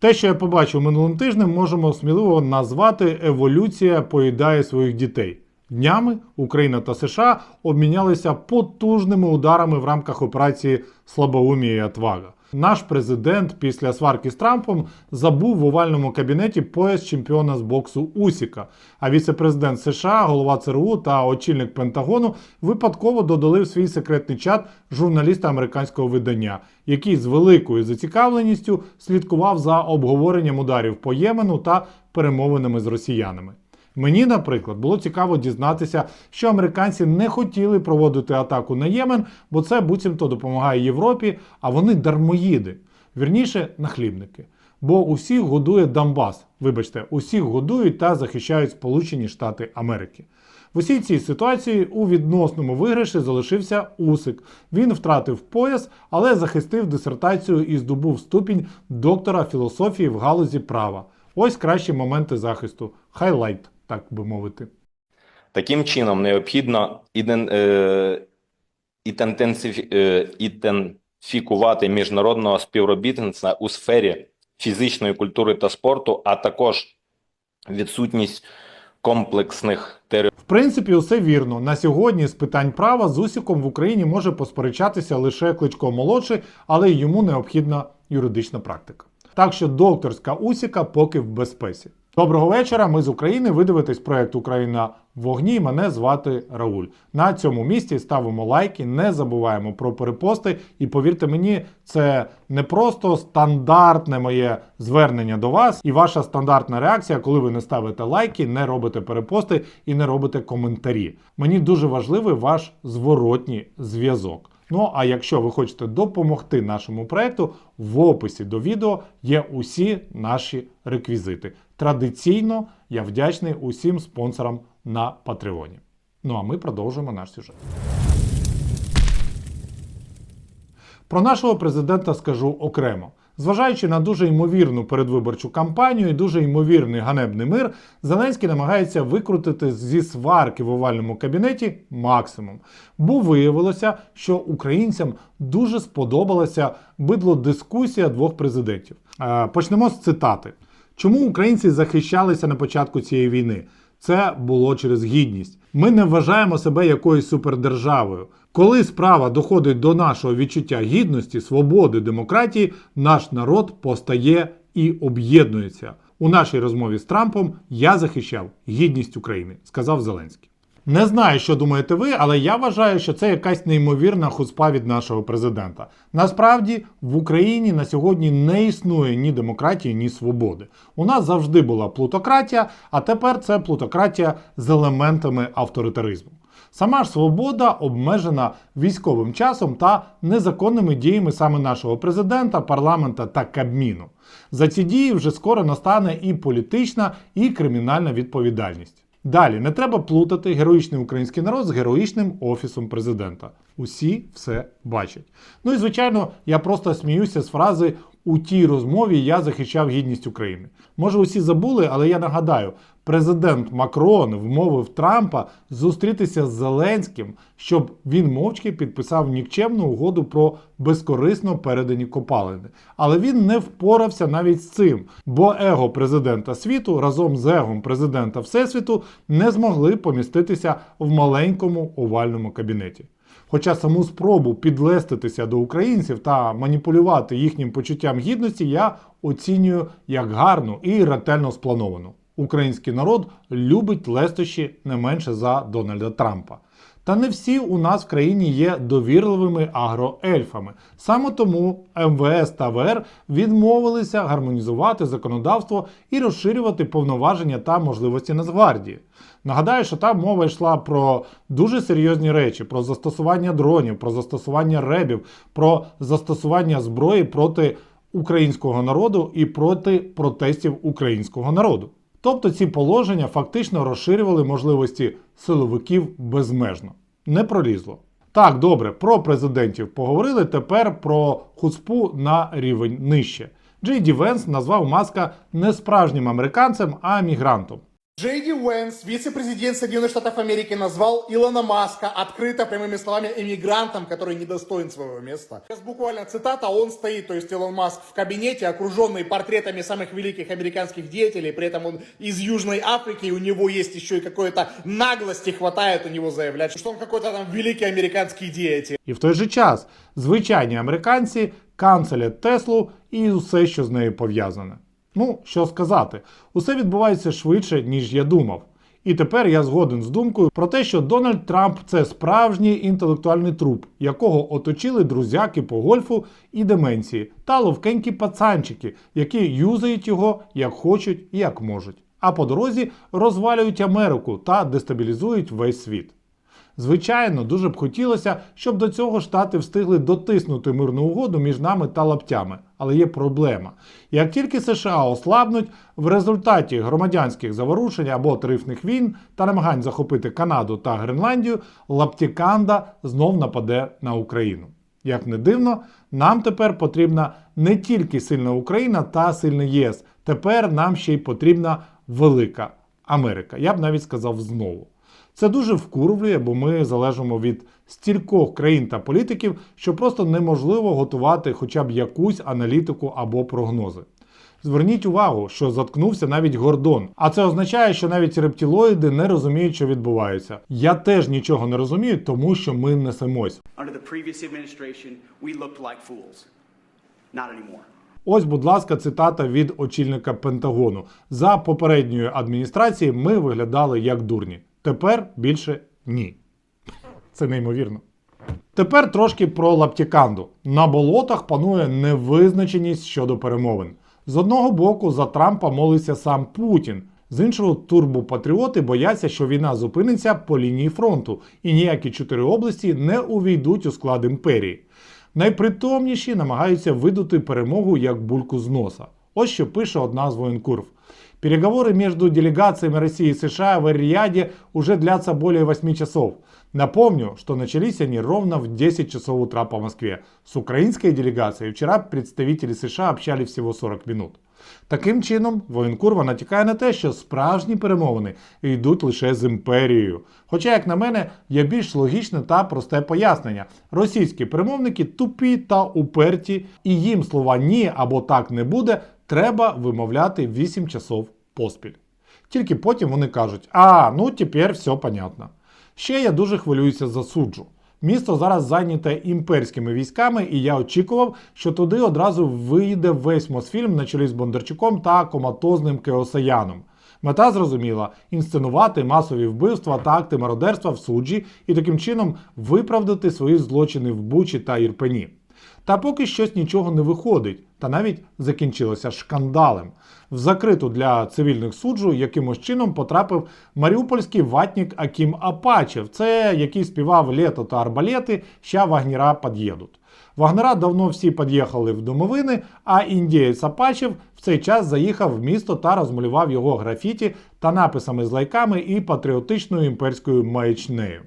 Те, що я побачив минулим тижнем, можемо сміливо назвати еволюція поїдає своїх дітей. Днями Україна та США обмінялися потужними ударами в рамках операції Слабоумія і Отвага. Наш президент після сварки з Трампом забув в овальному кабінеті пояс чемпіона з боксу Усіка. А віце-президент США, голова ЦРУ та очільник Пентагону випадково додали в свій секретний чат журналіста американського видання, який з великою зацікавленістю слідкував за обговоренням ударів по Ємену та перемовинами з росіянами. Мені, наприклад, було цікаво дізнатися, що американці не хотіли проводити атаку на Ємен, бо це буцімто допомагає Європі, а вони дармоїди, вірніше нахлібники. Бо усіх годує Донбас. Вибачте, усіх годують та захищають Сполучені Штати Америки. В усій цій ситуації у відносному виграші залишився Усик. Він втратив пояс, але захистив дисертацію і здобув ступінь доктора філософії в галузі права. Ось кращі моменти захисту. Хайлайт, так би мовити. Таким чином, необхідно е, е, ідентифікувати міжнародного співробітництва у сфері фізичної культури та спорту, а також відсутність комплексних територій. В принципі, усе вірно. На сьогодні з питань права з Усіком в Україні може посперечатися лише Кличко молодший, але йому необхідна юридична практика. Так що докторська Усіка поки в безпеці. Доброго вечора. Ми з України. Ви дивитесь проект Україна в вогні. Мене звати Рауль. На цьому місці ставимо лайки, не забуваємо про перепости. І повірте мені, це не просто стандартне моє звернення до вас і ваша стандартна реакція, коли ви не ставите лайки, не робите перепости і не робите коментарі. Мені дуже важливий ваш зворотній зв'язок. Ну а якщо ви хочете допомогти нашому проекту, в описі до відео є усі наші реквізити. Традиційно я вдячний усім спонсорам на Патреоні. Ну а ми продовжуємо наш сюжет. Про нашого президента скажу окремо. Зважаючи на дуже ймовірну передвиборчу кампанію і дуже ймовірний ганебний мир, Зеленський намагається викрутити зі сварки в овальному кабінеті максимум. Бо виявилося, що українцям дуже сподобалася бидло дискусія двох президентів. Е, Почнемо з цитати. Чому українці захищалися на початку цієї війни? Це було через гідність. Ми не вважаємо себе якоюсь супердержавою. Коли справа доходить до нашого відчуття гідності, свободи, демократії, наш народ постає і об'єднується. У нашій розмові з Трампом я захищав гідність України, сказав Зеленський. Не знаю, що думаєте ви, але я вважаю, що це якась неймовірна хуцпа від нашого президента. Насправді в Україні на сьогодні не існує ні демократії, ні свободи. У нас завжди була плутократія, а тепер це плутократія з елементами авторитаризму. Сама ж свобода обмежена військовим часом та незаконними діями саме нашого президента, парламента та Кабміну. За ці дії вже скоро настане і політична, і кримінальна відповідальність. Далі не треба плутати героїчний український народ з героїчним офісом президента. Усі все бачать. Ну і звичайно, я просто сміюся з фрази у тій розмові я захищав гідність України. Може, усі забули, але я нагадаю, президент Макрон вмовив Трампа зустрітися з Зеленським, щоб він мовчки підписав нікчемну угоду про безкорисно передані копалини. Але він не впорався навіть з цим, бо его президента світу разом з егом президента Всесвіту не змогли поміститися в маленькому овальному кабінеті. Хоча саму спробу підлеститися до українців та маніпулювати їхнім почуттям гідності я оцінюю як гарну і ретельно сплановану. Український народ любить лестощі не менше за Дональда Трампа. Та не всі у нас в країні є довірливими агроельфами. Саме тому МВС та ВР відмовилися гармонізувати законодавство і розширювати повноваження та можливості Нацгвардії. Нагадаю, що там мова йшла про дуже серйозні речі: про застосування дронів, про застосування ребів, про застосування зброї проти українського народу і проти протестів українського народу. Тобто ці положення фактично розширювали можливості силовиків безмежно. Не пролізло. Так, добре, про президентів поговорили. Тепер про хуцпу на рівень нижче. Джей Ді Венс назвав Маска не справжнім американцем, а мігрантом. Джей Ди Уэнс, вице-президент Соединенных Штатов Америки, назвал Илона Маска открыто прямыми словами эмигрантом, который недостоин своего места. Сейчас буквально цитата, он стоит, то есть Илон Маск в кабинете, окруженный портретами самых великих американских деятелей, при этом он из Южной Африки, и у него есть еще и какой-то наглости хватает у него заявлять, что он какой-то там великий американский деятель. І в той же час звичайні американці канцелять Теслу і усе, що з нею пов'язане. Ну, що сказати, усе відбувається швидше, ніж я думав. І тепер я згоден з думкою про те, що Дональд Трамп це справжній інтелектуальний труп, якого оточили друзяки по гольфу і деменції, та ловкенькі пацанчики, які юзають його як хочуть і як можуть. А по дорозі розвалюють Америку та дестабілізують весь світ. Звичайно, дуже б хотілося, щоб до цього штати встигли дотиснути мирну угоду між нами та лаптями. Але є проблема. Як тільки США ослабнуть, в результаті громадянських заворушень або тарифних війн та намагань захопити Канаду та Гренландію, лаптіканда знов нападе на Україну. Як не дивно, нам тепер потрібна не тільки сильна Україна та сильний ЄС. Тепер нам ще й потрібна велика Америка. Я б навіть сказав знову. Це дуже вкурвлює, бо ми залежимо від стількох країн та політиків, що просто неможливо готувати хоча б якусь аналітику або прогнози. Зверніть увагу, що заткнувся навіть Гордон, а це означає, що навіть рептилоїди не розуміють, що відбувається. Я теж нічого не розумію, тому що ми несемось. Ось, будь ласка, цитата від очільника Пентагону. За попередньої адміністрації ми виглядали як дурні. Тепер більше ні. Це неймовірно. Тепер трошки про лаптіканду. На болотах панує невизначеність щодо перемовин. З одного боку, за Трампа молився сам Путін. З іншого, турбопатріоти бояться, що війна зупиниться по лінії фронту, і ніякі чотири області не увійдуть у склад імперії. Найпритомніші намагаються видути перемогу як бульку з носа. Ось що пише одна з воєнкурв. Переговоры между делегациями России и США в Эр-Рияде уже длятся более 8 часов. Напомню, что начались они ровно в 10 часов утра по Москве. С украинской делегацией вчера представители США общались всего 40 минут. Таким чином, воєнкурва натякає на те, що справжні перемовини йдуть лише з імперією. Хоча, як на мене, є більш логічне та просте пояснення: російські перемовники тупі та уперті, і їм слова ні або так не буде треба вимовляти 8 часов поспіль. Тільки потім вони кажуть: а, ну тепер все понятно. Ще я дуже хвилююся за суджу. Місто зараз зайняте імперськими військами, і я очікував, що туди одразу вийде весь Мосфільм на чолі з Бондарчуком та коматозним Кеосаяном. Мета зрозуміла інсценувати масові вбивства та акти мародерства в суджі і таким чином виправдати свої злочини в Бучі та Ірпені. Та поки щось нічого не виходить, та навіть закінчилося шкандалем. В закриту для цивільних суджу якимось чином потрапив маріупольський ватник Акім Апачев, це який співав лето та арбалети, ща вагнера під'їдуть. Вагнера давно всі під'їхали в домовини, а індієць Апачев в цей час заїхав в місто та розмалював його графіті та написами з лайками і патріотичною імперською маячнею.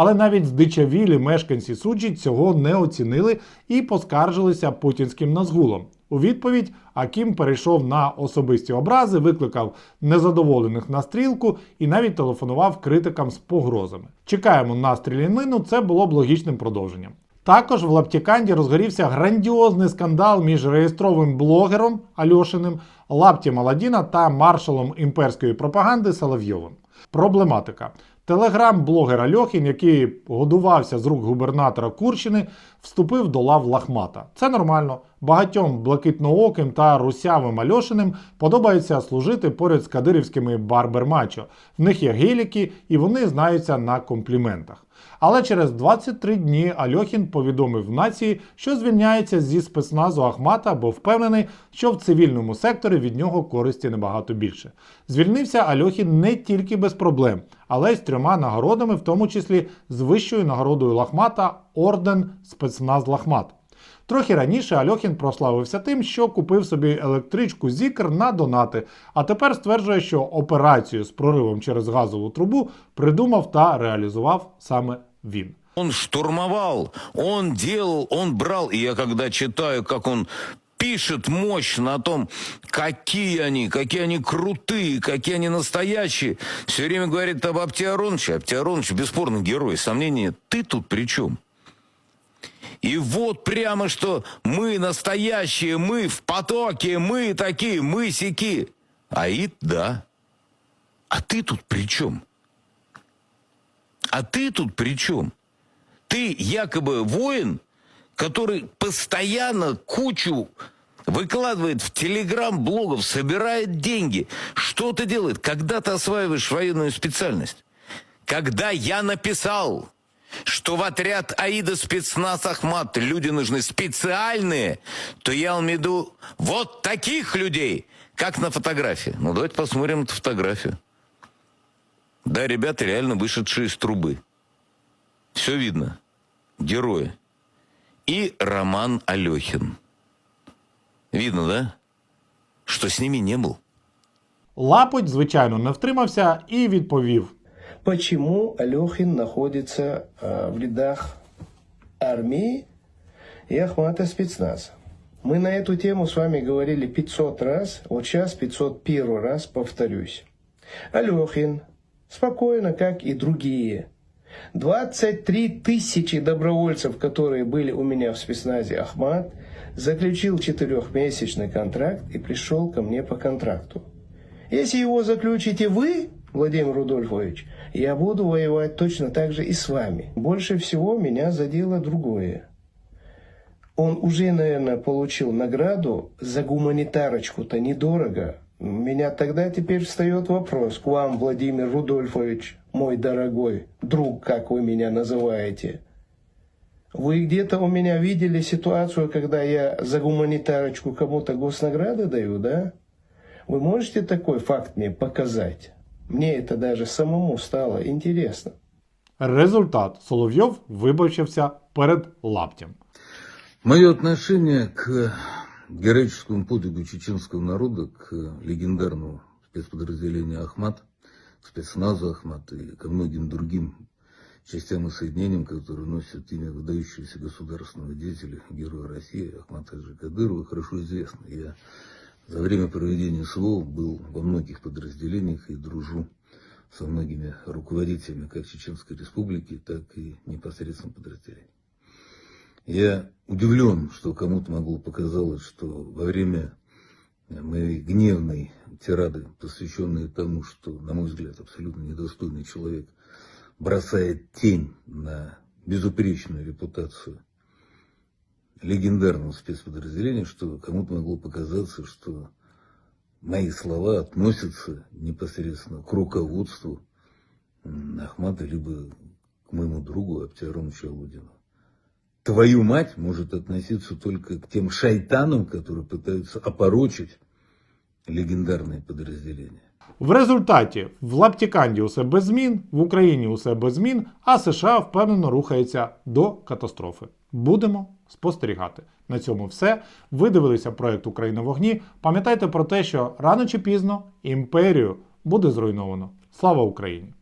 Але навіть здичавілі мешканці суджі цього не оцінили і поскаржилися путінським назгулом. У відповідь Акім перейшов на особисті образи, викликав незадоволених на стрілку і навіть телефонував критикам з погрозами. Чекаємо на стрілянину, це було б логічним продовженням. Також в Лаптіканді розгорівся грандіозний скандал між реєстровим блогером Альошиним, Лаптєм Аладіна та маршалом імперської пропаганди Соловйовим. Проблематика. Телеграм-блогер Альохін, який годувався з рук губернатора Курщини, вступив до лав Лахмата. Це нормально. Багатьом блакитнооким та русявим Альошиним подобається служити поряд з кадирівськими барбермачо. В них є геліки і вони знаються на компліментах. Але через 23 дні Альохін повідомив нації, що звільняється зі спецназу Ахмата, бо впевнений, що в цивільному секторі від нього користі набагато більше. Звільнився Альохін не тільки без проблем, але й з трьома нагородами, в тому числі з вищою нагородою Лахмата орден спецназ Лахмат. Трохи раніше Альохін прославився тим, що купив собі електричку Зікр на донати, а тепер стверджує, що операцію з проривом через газову трубу придумав та реалізував саме він. Он штурмовал, он делал, он брал. И я когда читаю, как он пишет мощно о том, какие они, какие они крутые, какие они настоящие. Все время говорит об Аптиароновиче. Аптиаронович бесспорно герой, сомнений нет. Ты тут при чем? И вот прямо что мы настоящие, мы в потоке, мы такие, мы сики. Аид, да. А ты тут при чем? А ты тут при чем? Ты якобы воин, который постоянно кучу выкладывает в телеграм-блогов, собирает деньги. Что ты делает? Когда ты осваиваешь военную специальность? Когда я написал, что в отряд Аида спецназ Ахмат люди нужны специальные, то я имею в виду вот таких людей, как на фотографии. Ну, давайте посмотрим эту фотографию. Да, ребята реально вышедшие из трубы. Все видно. Герои. И Роман Алехин. Видно, да? Что с ними не был. Лапоть, звичайно, не втримався і відповів: почему Алехин находится э, в рядах армии и Ахмата спецназа. Мы на эту тему с вами говорили 500 раз, вот сейчас 501 раз повторюсь. Алехин, спокойно, как и другие. 23 тысячи добровольцев, которые были у меня в спецназе Ахмат, заключил четырехмесячный контракт и пришел ко мне по контракту. Если его заключите вы, Владимир Рудольфович, я буду воевать точно так же и с вами. Больше всего меня задело другое. Он уже, наверное, получил награду за гуманитарочку-то недорого. У меня тогда теперь встает вопрос к вам, Владимир Рудольфович, мой дорогой друг, как вы меня называете. Вы где-то у меня видели ситуацию, когда я за гуманитарочку кому-то госнаграды даю, да? Вы можете такой факт мне показать? Мне это даже самому стало интересно. результат. Соловйов вибачився перед лаптем. Мое отношение к героическому подвигу чеченского народа, к легендарному спецподразделению «Ахмат», спецназу «Ахмат» и ко многим другим частям и соединениям, которые носят имя выдающегося государственного деятеля, героя России Ахмата Хаджи Кадырова, хорошо известно. Я за время проведения СВО был во многих подразделениях и дружу со многими руководителями как Чеченской Республики, так и непосредственно подразделений. Я удивлен, что кому-то могло показалось, что во время моей гневной тирады, посвященной тому, что, на мой взгляд, абсолютно недостойный человек, бросает тень на безупречную репутацию легендарного спецподразделения, что кому-то могло показаться, что мои слова относятся непосредственно к руководству Ахмата, либо к моему другу Аптиароновичу Алудину. Твою мать может относиться только к тем шайтанам, которые пытаются опорочить легендарные подразделения. В результаті в Лаптіканді усе без змін, в Україні усе без змін, а США впевнено рухається до катастрофи. Будемо спостерігати. На цьому все. Ви дивилися проект Україна в вогні. Пам'ятайте про те, що рано чи пізно імперію буде зруйновано. Слава Україні!